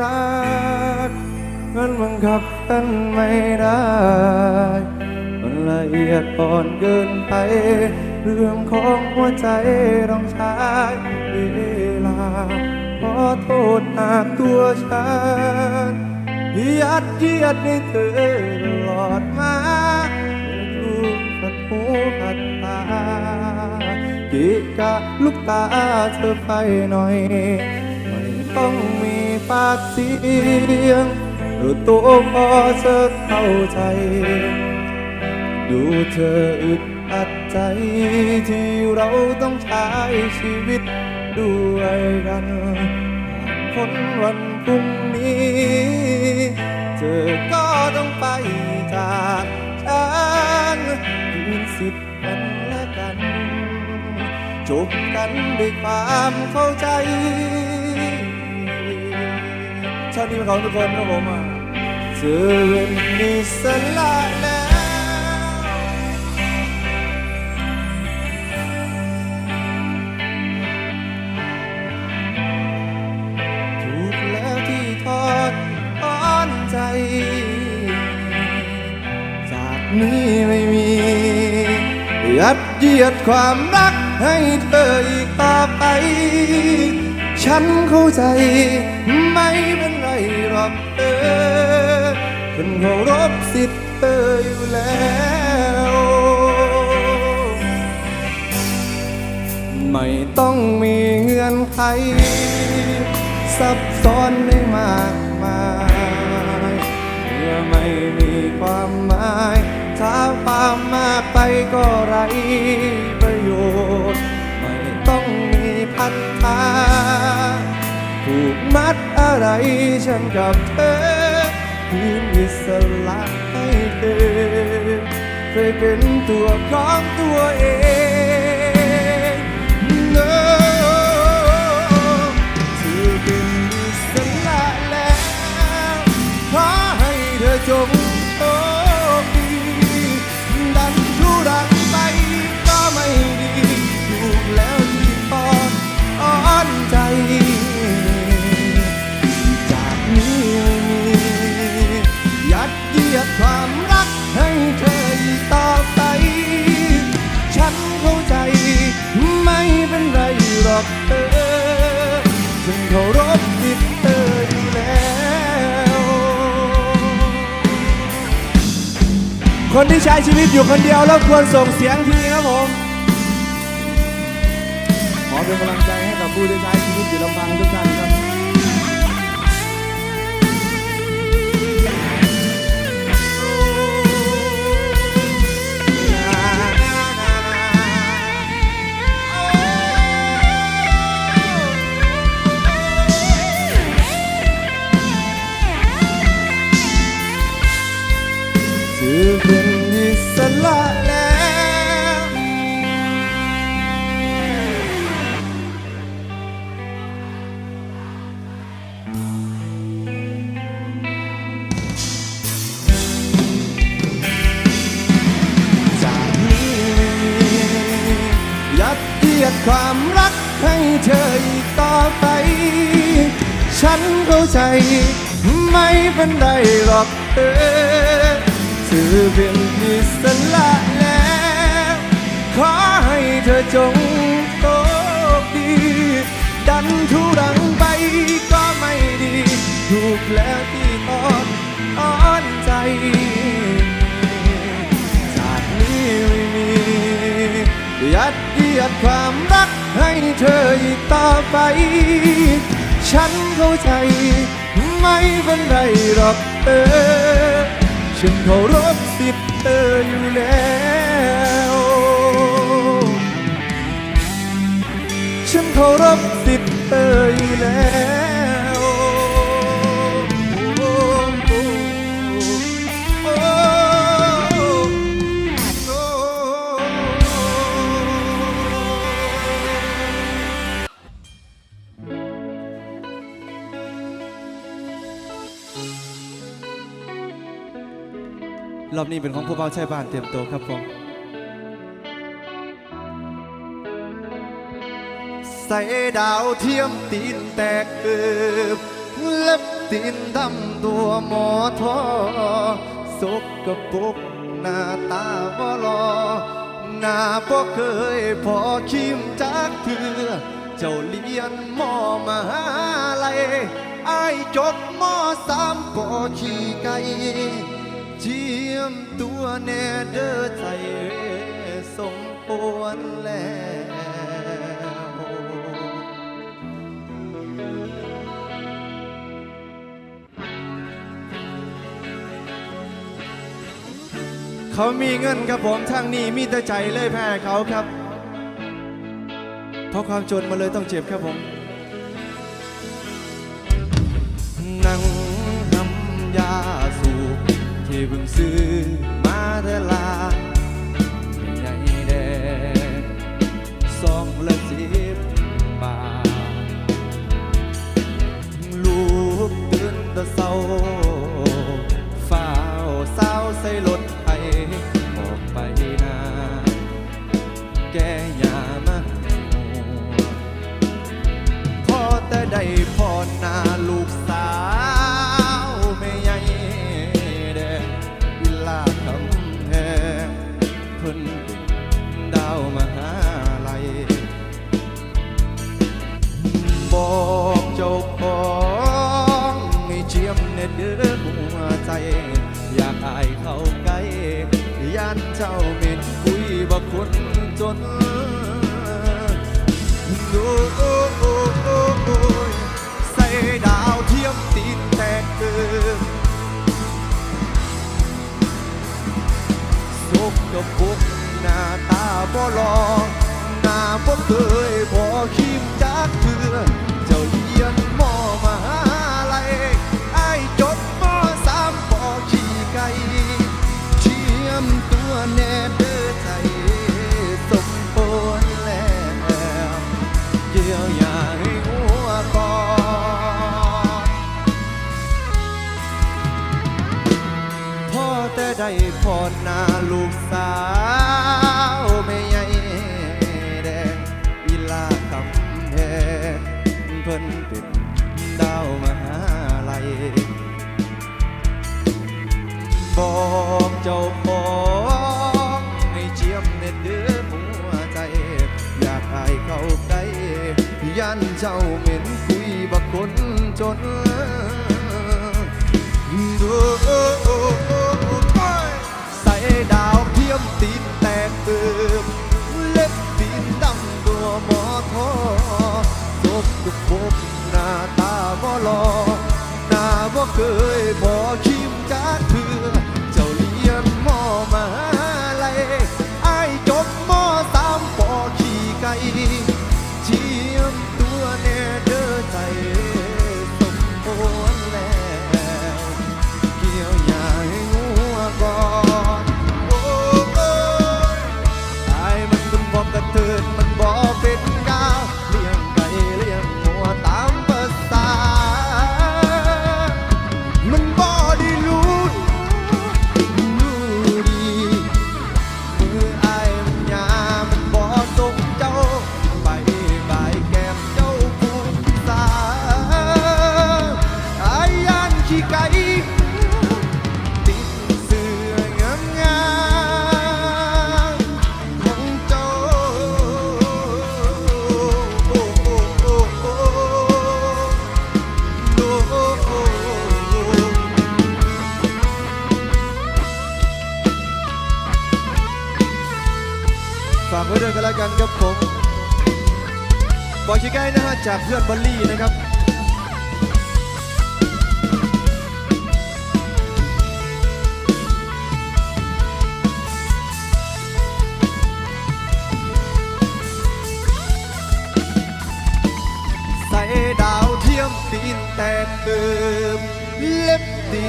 รัก มันบังคับกันไม่ได้ มันละเอียดอ่อนเกินไป เรื่องของหัวใจต้องใช้เวลา ขอโทษหากตัวฉันยัดเยียดให้เธอตลอดมาดูขัดหูขัดตากิกะลูกตาเธอไปหน่อย ไม่ต้องมี ปากเสียง หรือตัวพอเธอเข้าใจ ดูเธออึดอัดใจที่เราต้องใช้ชีวิตด้วยกันผ่านพ้นวันพรุ่งนี้ เธอก็ต้องไปจากฉันคืนสิทธิ์กันและกัน จบกันด้วยความเข้าใจาตินี้เป็นของทุกคนครับผมเธอเป็นดิสละแล้วถูกแล้วที่ทอดถอนใจ จากนี้ไม่มียัดเยียดความรักให้เธออีกต่อไป ฉันเข้าใจไม่เป็น หรอกเออฉันเคารพสิทธิ์เธออยู่แล้วไม่ต้องมีเงื่อนไขซับซ้อนไม่มากมายเมื่อไม่มีความหมายถ้าความมากไปก็ไรประโยชน์ ไม่ต้องมีพัฒนาผูก มัดอะไรฉันกับเธอคืนอิสระให้เธอเคยเป็นตัวของตัวเอง No เธอเป็นอิสระแล้วขอให้เธอจง เป็นไรหรอกเธอฉันเคารพสิทธิ์เธออยู่แล้วคนที่ใช้ชีวิตอยู่คนเดียวแล้วควรส่งเสียงทีครับผมขอเป็นกำลังใจให้กับผู้ที่ใช้ชีวิตอยู่ลำพังทุกท่าน คือเป็นอิสระแล้วจากนี้ยัดเยียดความรักให้เธออีกต่อไป ฉันเข้าใจ ไม่เป็นไรหรอกเธอ เธอเป็นอิสระแล้ว ขอให้เธอจงโชคดี ดันทุรังไปก็ไม่ดี ถูกแล้วที่ตอนอ่อนใจ จากนี้ไม่มี ยัดเยียดความรักให้เธออีกต่อไป ฉันเข้าใจ ไม่เป็นไรหรอกเออ ฉันเคารพสิทธิ์เธออยู่แล้วฉันเคารพสิทธิ์เธออยู่แล้ว รอบนี้เป็นของผู้เบาใช้บ้านเตรียมตัวครับผมใส่ดาวเทียมตีนแตกเกือบเล็บตีนดำตัวหมอทอสกกระปุกหน้าตาบ่รอหน้าบ่เคยพอคิมจากเถือเจ้าเลียนหมอมาหาลัยไอ้จบหมอสามปอขี่ไก่ เจียมตัวแน่เด้อใจสมควรแล้วเขามีเงินครับผมทางนี้มีแต่ใจเลยแพ้เขาครับ เพราะความจนมาเลยต้องเจ็บครับผมนั่งทำยาสูบ ที่เพิ่งซื้อมาแต่ลาใหญ่แดงสองละสิบบาท ลูกตื่นตะเศร้า ยันเจ้าเม็นคุยบักคนจนโอ้โอ้โอ้โอ้ใส่ดาวเทียมตีนแตกเกินสกกระปุกหน้าตาบ่หลอหน้าบ่เคยพอคิ พอหน้าลูกสาวไม่ใหญ่แดงวิลาคำแพงเพิ่นเป็นดาวมหาลัยบอกเจ้าของให้เจียมเน็ดเดือหัวใจ อยากให้เข้าใกล้ยันเจ้าเหม็นคุยบักคนจน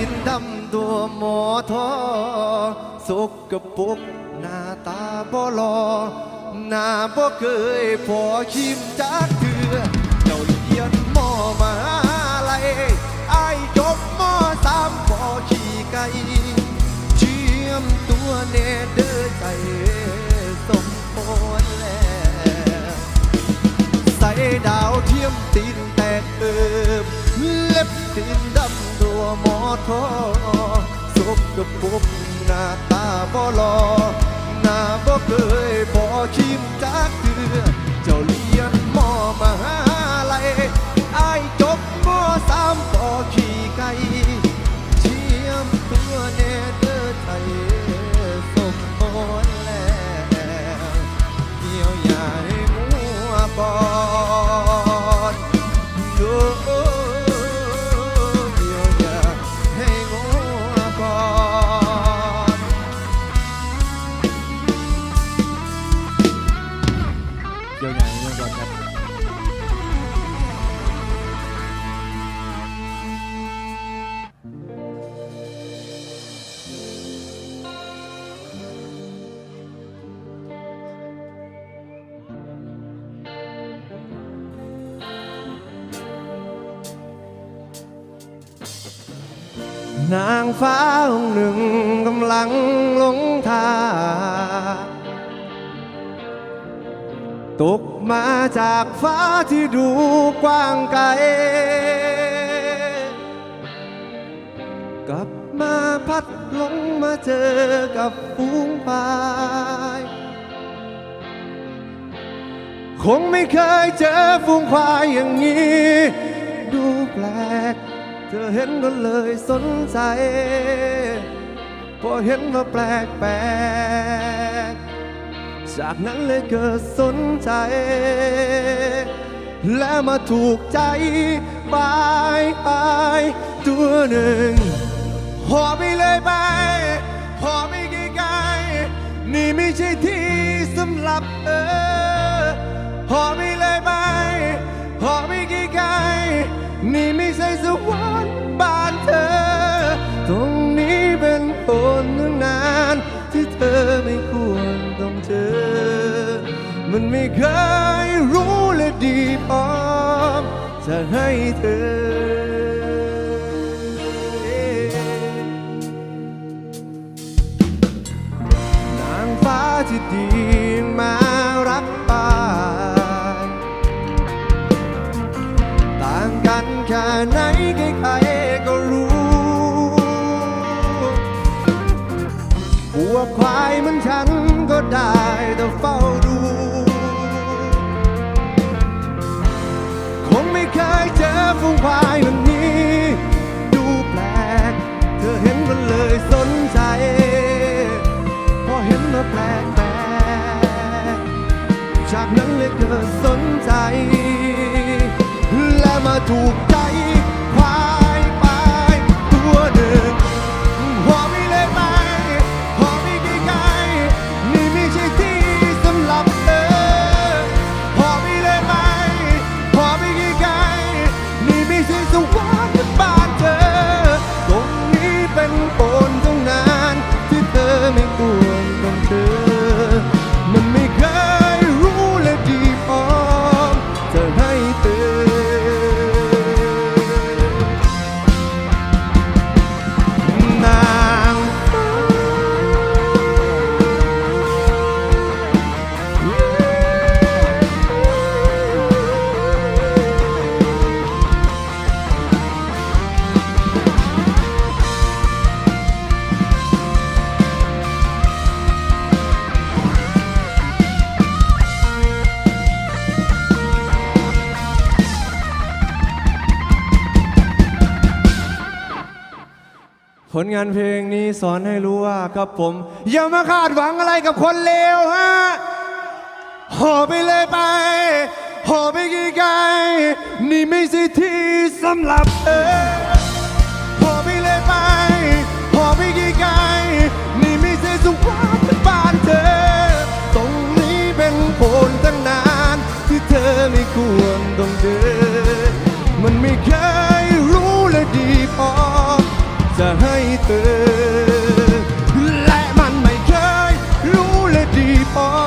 นดำตัวหมอทอสุกกระปุกหน้าตาบ่หลอหน้าบ่เคยพอคิมจากเถือเจ้าเรียนมอมาไหลไอ้จบมอสามพอขี่ไก่เชียมตัวเนเดอร์ใจสมพรแล้วใส่ดาวเทียมตีนแตกเอิบเล็บตีนดำ ทอสกกับปุบหน้าตาบ่หลอหน้าบ่เคยพอชิมจากเถือเจ้า ตกมาจากฟ้าที่ดูกว้างไกล กลับมาพัดหลงมาเจอกับฟูงพายคงไม่เคยเจอฟูงควายอย่างนี้ ดูแปลก เธอเห็นก็เลยสนใจ พอเห็นว่าแปลกแปลก จากนั้นเลยเกิดสนใจ และมาถูกใจบายอายตัวหนึ่งหอไปเลยไปหอไปไกลๆนี่ไม่ใช่ที่สำหรับเธอหอไปเลยไปหอไปไกลๆนี่ไม่ใช่สวรรค์บ้านเธอ ตรงนี้เป็นคนตั้ง เคยรู้และดีพอจะให้เธอ นางฟ้าที่ดีมารับไปต่างกันแค่ไหนใคร เจ ผลงานเพลงนี้สอนให้รู้ว่าครับผม อย่ามาคาดหวังอะไรกับคนเลวฮะหอไปเลยไปหอไปไกลๆนี่ไม่ใช่ที่สำหรับเธอหอไปเลยไปหอไปไกลๆนี่ไม่ใช่สุขภาพบ้านเธอ ตรงนี้เป็นโผลตั้งนานที่เธอไม่ควรต้องเดินมันไม่เคยรู้และดีพอ จะให้เธอและมันไม่เคยรู้และดีพอ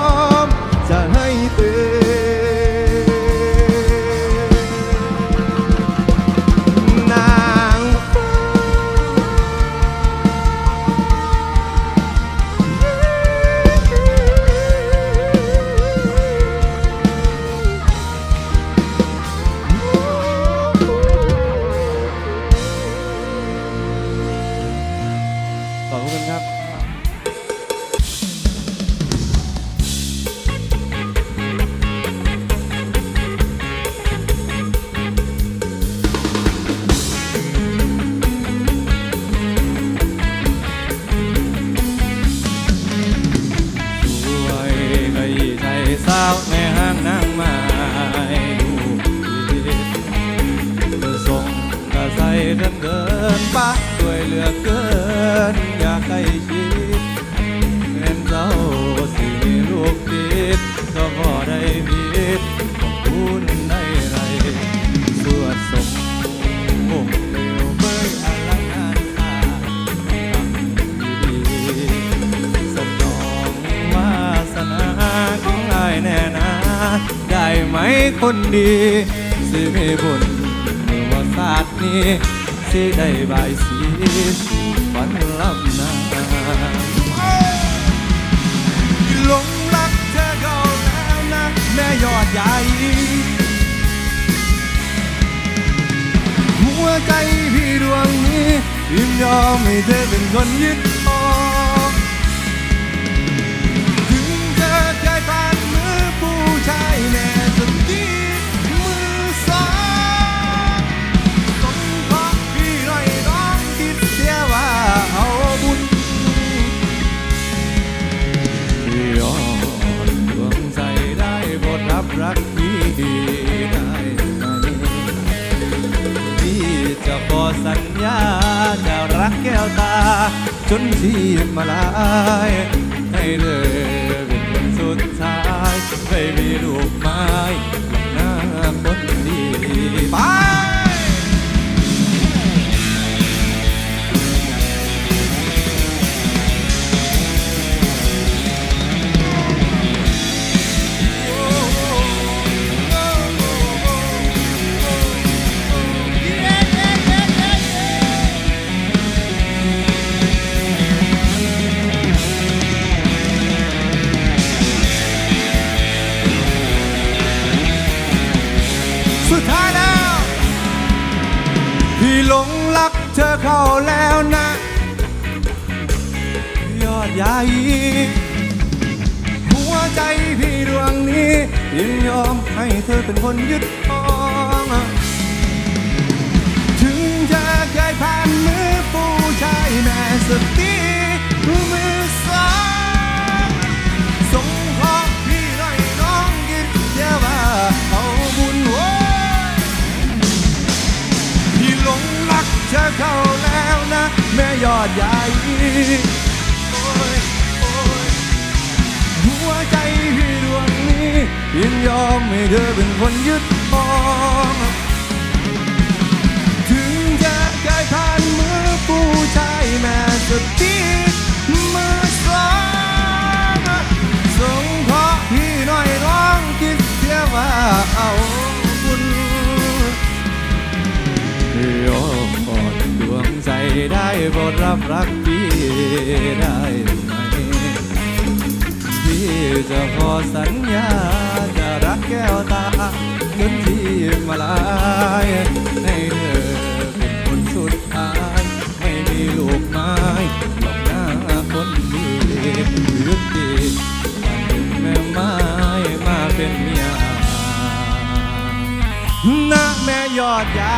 คนดี สิมีบุญเมื่อว่าศาสตร์นี้สิได้บายสีฝันลำนาหลงรักเธอเขาแล้วนะแม่ยอดใหญ่หัวใจพี่ดวงนี้ยินยอมให้เธอเป็นคนยึด รักพี่ได้ไหมพี่จะขอสัญญาจะรักแก้วตา จนที่มาลายให้เลยเป็นคนสุดท้ายไม่มีลูกไม้ เธอเข้าแล้วนะ ยอดใหญ่หัวใจพี่ดวงนี้ยินยอมให้เธอเป็นคนยึดครอง ถึงจะเคยผ่านมือผู้ชายแม่สตีมือสอง ธอเข้าแล้วนะ แม่ยอดใหญ่หัวใจพี่ดวงนี้ยินยอมให้เธอเป็นคนยึดครองถึงจะเคยผ่านมือผู้ชายแม่สติมือสองส่งขอพี่หน่อยน้องคิดเสียว่าเอาบุญยอม ใจได้โปรดรับรักพี่ได้ไหมพี่จะขอสัญญาจะรักแก้วตาจนที่มาลายให้เธอเป็นคนสุดท้ายไม่มีลูกไม้หลอกหน้าคนดียึดดีมาเป็นแม่ไม้มาเป็นเมียนะแม่ยอดใหญ่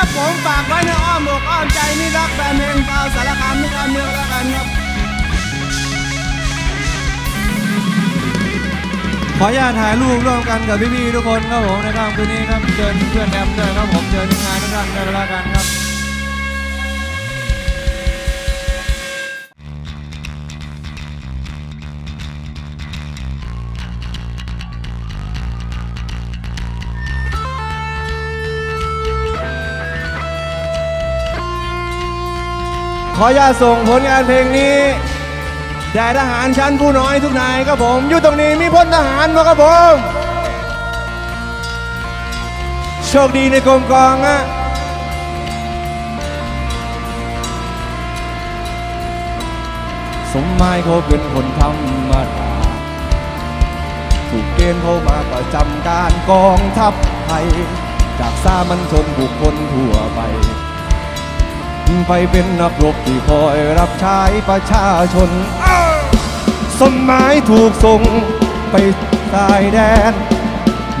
ครับผมฝากไว้ในอ้อมอกอ้อมใจนี่รักแฟนเพลงเบาสารคามทุกอันเดียวแล้วกันครับขออนุญาตถ่ายรูปร่วมกันกับพี่ๆทุกคนครับผมในค่ำคืนนี้ครับเชิญเพื่อนแอมด้วยครับผมเชิญทีมงานทุกท่านด้วยแล้วกันครับ ขออนุญาตส่งผลงานเพลงนี้แด่ทหารชั้นผู้น้อยทุกนายครับผม อยู่ตรงนี้มีพลทหารมาครับผม โชคดีในกรมกองอะสมหมายเขาเป็นคนธรรมดาถูกเกณฑ์เขามาประจำการกองทัพไทย จากสามัญชนบุคคลทั่วไป ไปเป็นนักรบที่คอยรับใช้ประชาชน สมหมายถูกส่งไปสายแดน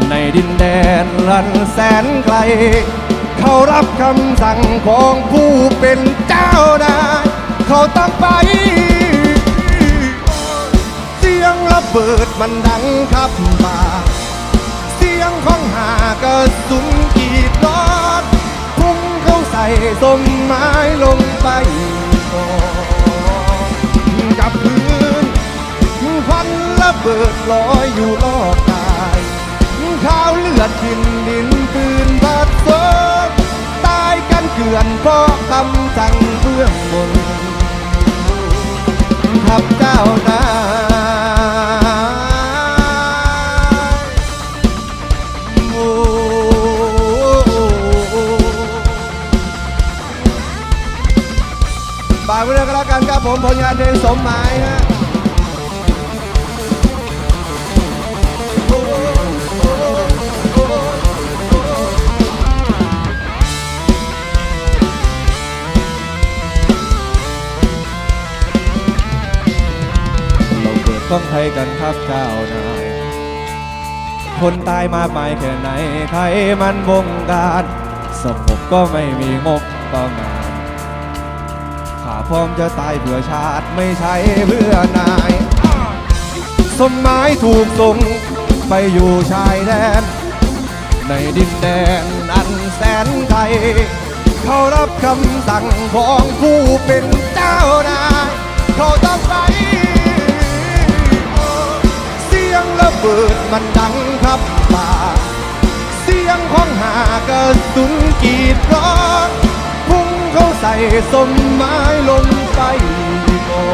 ในดินแดนลันแสนไกล เขารับคำสั่งของผู้เป็นเจ้านายเขาต้องไป เสียงระเบิดมันดังครับมาเสียงของหากระสุนก ส่สมไม้ลงไปก่อนกับพื้นควันระเบิดลอยอยู่รอบกายข้าวเลือดกินดินปืนบาดซบตายกันเกลื่อนเพราะคำสั่งเบื้องบนขับเจ้านาย ผมผลงานเพลงสมหมายฮะเราเกิดต้องไทยกันครับเจ้านาย คนตายมากมายแค่ไหน ใครมันบงการสมบก็ไม่มีงบต่องานข้า พร้อมจะตายเพื่อชาติไม่ใช่เพื่อนาย สมหมายถูกส่งไปอยู่ชายแดน ในดินแดนอันแสนไกลเขารับคำสั่งของผู้เป็นเจ้านายเขาต้องไป เสียงระเบิดมันดังครับป่า เสียงของหากระสุนกรีดร้อง ส่สมไม้ลงไปก่อ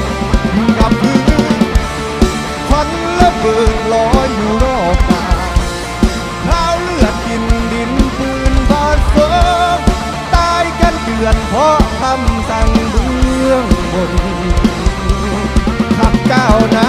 นกับพื้นควันระเบิดลอยอยู่รอบกายข้าวเลือดกินดินปืนบาดเฟิบตายกันเกลื่อนเพราะคำสั่งเบื้องบนขับเจ้าวหน้า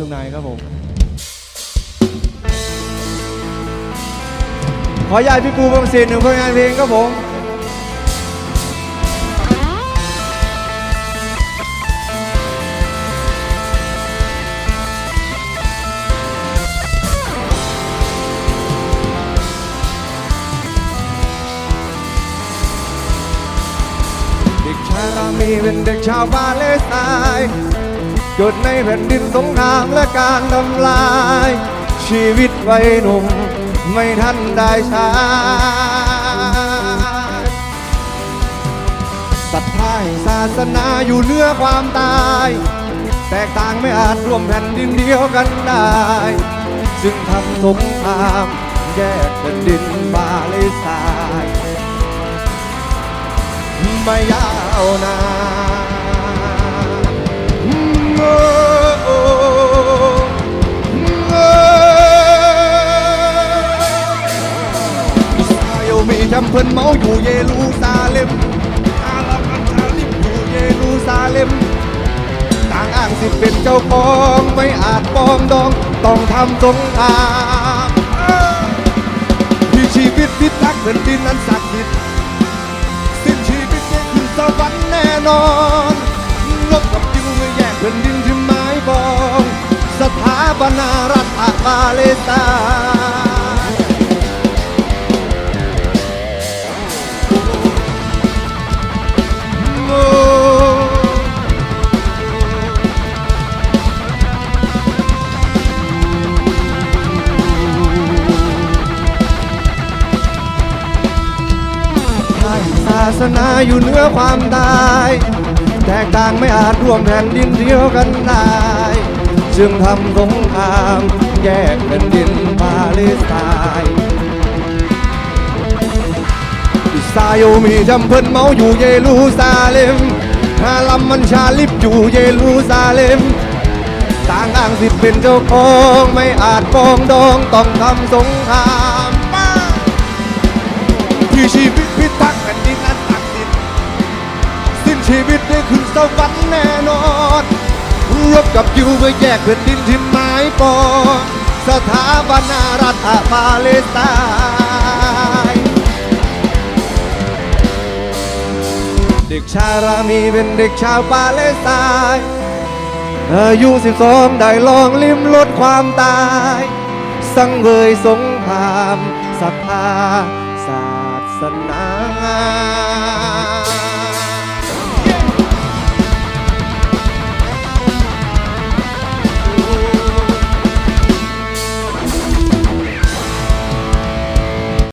ทุกนายครับผม ขออนุญาตพี่ปูบำสินหนึ่งผลงานเพลงครับผมเด็กชายรามีเป็นเด็กชาวบาเลสไตน์ เกิดในแผ่นดินสงครามและการทำลาย ชีวิตวัยหนุ่มไม่ทันได้ใช้ศรัทธาแห่งศาสนาอยู่เหนือความตาย แตกต่างไม่อาจรวมแผ่นดินเดียวกันได้ จึงทำสงครามแยกแผ่นดินบาเลสไตน์ไม่ยาวนาน โอ้โอ้โอ้อิสราเอลมีจำเพิ่นเมาอยู่เยรูซาเล็มอาลับอันชาลิมอยู่เยรูซาเล็ม ต่างอ้างสิเป็นเจ้าของไม่อาจปองดอง ต้องทำสงครามที่ชีวิตพิทักษ์แผ่นดินนั้นศักดิ์สิทธิ์สิ้นชีวิตจะขึ้นสวรรค์แน่นอนลบกับดิวเมื่อย ผ่นดินที่ไม้บอง สถาปนารัฐบาเลสไตศาสนาอยู่เหนือความตาย แตกต่างไม่อาจร่วมแผ่นดินเดียวกันได้จึงทำสงครามแยกแผ่นดินปาเลสไตน์อิสราเอลมีจำเพิ่นเมาอยู่เยรูซาเล็มฮาลัมมันชาลิบอยู่เยรูซาเล็มต่างอ้างสิทธิ์เป็นเจ้าของไม่อาจปองดองต้องทำสงครามที่ชีวิตพิทักษ์ ชีวิตได้ขึ้นสวรรค์แน่นอน รบกับยูเพื่อแยกแผ่นดินที่หมายปองสถาบันรัฐปาเลสไตน์เด็กชายรามีเป็นเด็กชาวปาเลสไตน์อายุสิบสองได้ลองลิ้มรสความตาย สังเวยสงครามศรัทธาศาสนา